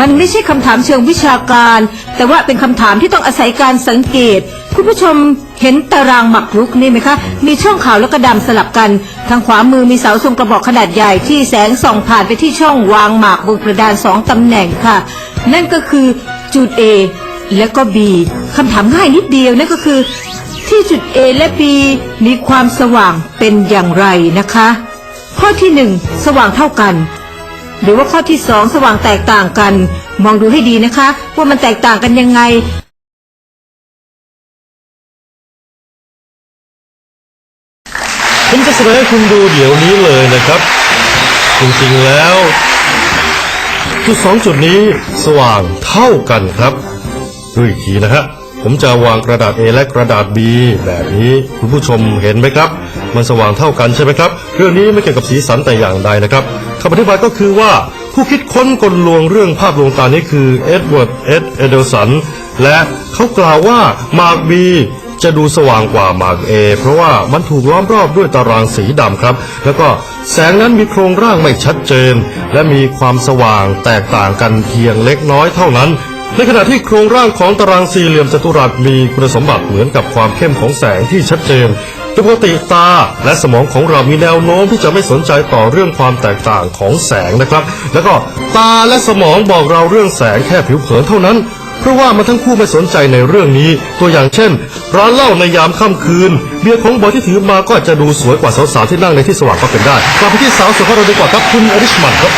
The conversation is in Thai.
มันไม่ใช่คำถามเชิงวิชาการ แต่ว่าเป็นคำถามที่ต้องอาศัยการสังเกต คุณผู้ชมเห็นตารางหมักรุกนี่ไหมคะ มีช่องขาวและกระดำสลับกัน ทางขวามือมีเสาทรงกระบอกขนาดใหญ่ที่แสงส่องผ่านไปที่ช่องวางหมากบนกระดานสองตำแหน่งค่ะ นั่นก็คือจุด A และก็ B คำถามง่ายนิดเดียวนั่นก็คือ ที่จุด A และ B มีความสว่างเป็นอย่างไรนะคะ ข้อที่หนึ่งสว่างเท่ากัน หรือว่าข้อที่สองสว่างแตกต่างกัน มองดูให้ดีนะคะ ว่ามันแตกต่างกันยังไงผมจะแสดงให้คุณดูเดี๋ยวนี้เลยนะครับ จริงๆแล้ว จุดสองจุดนี้สว่างเท่ากันครับดูอีกทีนะฮะผมจะวางกระดาษ A และกระดาษ B แบบนี้คุณผู้ชมเห็นไหมครับ มันสว่างเท่ากันใช่ไหมครับ เรื่องนี้ไม่เกี่ยวกับสีสันแต่อย่างใดนะครับคำอธิบายก็คือว่าผู้คิดค้นกลลวงเรื่องภาพลวงตานี้คือเอ็ดเวิร์ดเอ็ดเอเดลสันและเขากล่าวว่ามาร์กบีจะดูสว่างกว่ามากเอเพราะว่ามันถูกล้อมรอบด้วยตารางสีดำครับ แล้วก็แสงนั้นมีโครงร่างไม่ชัดเจน และมีความสว่างแตกต่างกันเพียงเล็กน้อยเท่านั้น ในขณะที่โครงร่างของตารางสี่เหลี่ยมจัตุรัสมีคุณสมบัติเหมือนกับความเข้มของแสงที่ชัดเจนโดยปกติตาและสมองของเรามีแนวโน้มที่จะไม่สนใจต่อเรื่องความแตกต่างของแสงนะครับ แล้วก็ตาและสมองบอกเราเรื่องแสงแค่ผิวเผินเท่านั้น เพราะว่ามันทั้งคู่ไม่สนใจในเรื่องนี้ ตัวอย่างเช่น ร้านเหล้าในยามค่ำคืนเบียร์ของบอยที่ถือมาก็อาจจะดูสวยกว่าสาวๆที่นั่งในที่สว่างก็เป็นได้กลับไปที่สาวสวยของเราดีกว่าครับคุณอริชมันครับ